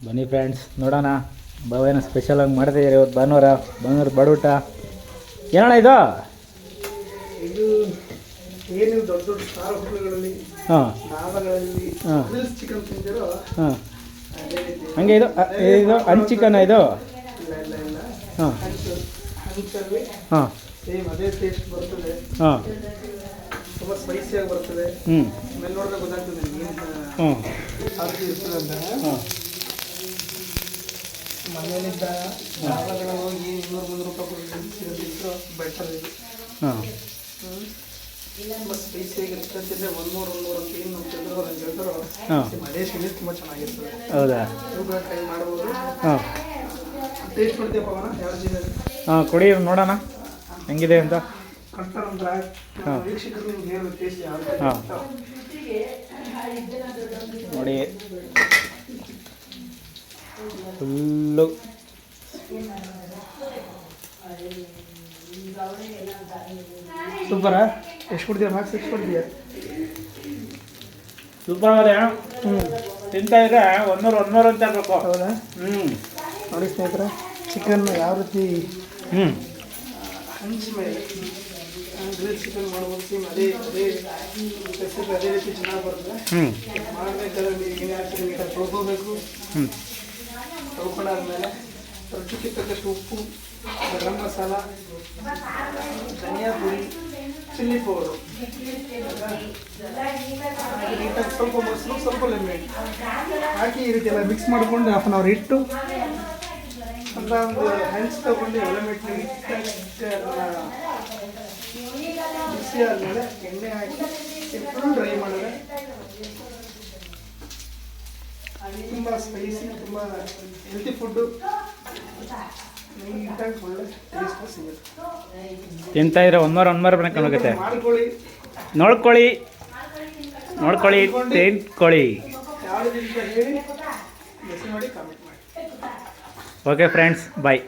ಬನ್ನಿ ಫ್ರೆಂಡ್ಸ್ ನೋಡೋಣ. ಬಾವೇನ ಸ್ಪೆಷಲಾಗಿ ಮಾಡ್ತಿದ್ದೀರಿ ಇವತ್ತು ಭಾನುವಾರ. ಭಾನುವಾರ ಬಡೂಟ. ಏನಣ್ಣ ಇದು? ಇದು ಏನು ದೊಡ್ಡ ದೊಡ್ಡ ಸ್ಟಾರ್ ಹೋಟೆಲ್ಗಳಲ್ಲಿ ಧಾಬಾಗಳಲ್ಲಿ ಚಿಕನ್ ತಿಂದಿರೋ ಹಾಂ. ಹಂಗೆ ಇದು ಇದು ಇದು? ಚಿಕನ್ ಇದು ಹಾಂ. ಹಾಂ. ಸೇಮ್ ಅದೇ ಟೇಸ್ಟ್ ಬರ್ತದೆ. ಹಾಂ. ತುಂಬ ಸ್ಪೈಸಿಯಾಗಿ ಬರ್ತದೆ. ನೋಡಿದ್ರೆ ಗೊತ್ತಾಗ್ತದೆ ಹ್ಞೂ ಅಂತ. ಹಾಂ. ಧಾಬಾಗಳಲ್ಲಿ ಹೋಗಿ ಇನ್ನೂರು ಮುನ್ನೂರು ರೂಪಾಯಿ ಬೆಟರ್ ಇದು. ಹಾಂ. ಮೂರು ಅಂತ ಏನು ಅಂತ ಹೇಳಿದ್ರು ತುಂಬ ಚೆನ್ನಾಗಿರ್ತದೆ. ಹೌದಾ? ಇವುಗಳ ಕೂಡ ಟ್ರೈ ಮಾಡ್ಬೋದು. ಹಾಂ. ಟೇಸ್ಟ್ ಮಾಡ್ತೀಯ ಪವನ? ಯಾವ ಜಿಲ್ಲೆ ಹಾಂ ಕೊಡಿ ನೋಡೋಣ. ಹೆಂಗಿದೆ ಅಂತ. ವೀಕ್ಷಕರು ನಿಮ್ಗೆ ಟೇಸ್ಟ್ ಯಾವ ಹಾಂ. ನೋಡಿ. ಫುಲ್ಲು. ಸೂಪರಾ? ಎಷ್ಟು ಕೊಡ್ತೀಯ ಮಾರ್ಕ್ಸ್? ಎಷ್ಟು ಕೊಡ್ತೀಯ ಸೂಪರ್ ಆಗಿದೆ ಹ್ಞೂ ತಿಂತಾ ಇದ್ರೆ ಒಂದೂರು ಒಂದೂರು ಅಂತ ಇರಬೇಕು ಹೌದಾ? ಹ್ಞೂ ನೋಡಿ ಸ್ನೇಹಿತರೆ ಚಿಕನ್ ಯಾವ ರೀತಿ? ಹ್ಞೂ ಹಂಚಿ ಮೇಲೆ ಗ್ರಿಲ್ ಚಿಕನ್ ಮಾಡ್ಬೋದು ಅದೇ ಅದೇ ಅದೇ ರೀತಿ ಚೆನ್ನಾಗಿ ಬರ್ತದೆ ಹ್ಞೂ ಮಾಡಬೇಕಾದ್ರೆ ನೀಟಾಗಿ ತೊಳ್ಕೊಬೇಕು. ಹ್ಞೂ ತೊಳ್ಕೊಂಡಾದ್ಮೇಲೆ ರುಚಿಗೆ ತಕ್ಕಷ್ಟು ಉಪ್ಪು, ಗರಂ ಮಸಾಲ, ಧನಿಯಾ ಪುಡಿ, ಚಿಲ್ಲಿ ಪೌಡರು. ನೀಟಾಗಿ ಸ್ವಲ್ಪ ಮೊಸರು, ಸ್ವಲ್ಪ ಲೆಮನ್ ಹಾಕಿ ಈ ರೀತಿ ಎಲ್ಲ ಮಿಕ್ಸ್ ಮಾಡಿಕೊಂಡು ಹಾಫ್ ಆನ್ ಅವರ್ ಇಟ್ಟು ಅಂತ ಒಂದು ಹೆಂಚ್ ತಗೊಂಡು ಎಲೆಮೆಂಟ್ ಬಿಸಿ ಆದಮೇಲೆ ಎಣ್ಣೆ ಹಾಕಿ ಫುಲ್ ಡ್ರೈ ಮಾಡಿದ್ರೆ ತುಂಬ ಸ್ಪೈಸಿ ತುಂಬ ಹೆಲ್ತಿ ಫುಡ್ಡು ನೀಟಾಗಿ ಒಳ್ಳೆ ಟೇಸ್ಟ್ ಸಿಗುತ್ತೆ. ತಿಂತಾ ಒಂದೂರು ಬರೋಕೆ ಆಗುತ್ತೆ ಮಾಡ್ಕೊಳ್ಳಿ. ನೋಡ್ಕೊಳ್ಳಿ. ನೋಡ್ಕೊಳ್ಳಿ ತಿಂದ್ಕೊಳ್ಳಿ. ಯಾವ್ದು ಹೇಳಿ ಮೆಸೇಜ್ ಮಾಡಿ ಕಾಮೆಂಟ್ ಮಾಡಿ. Okay friends bye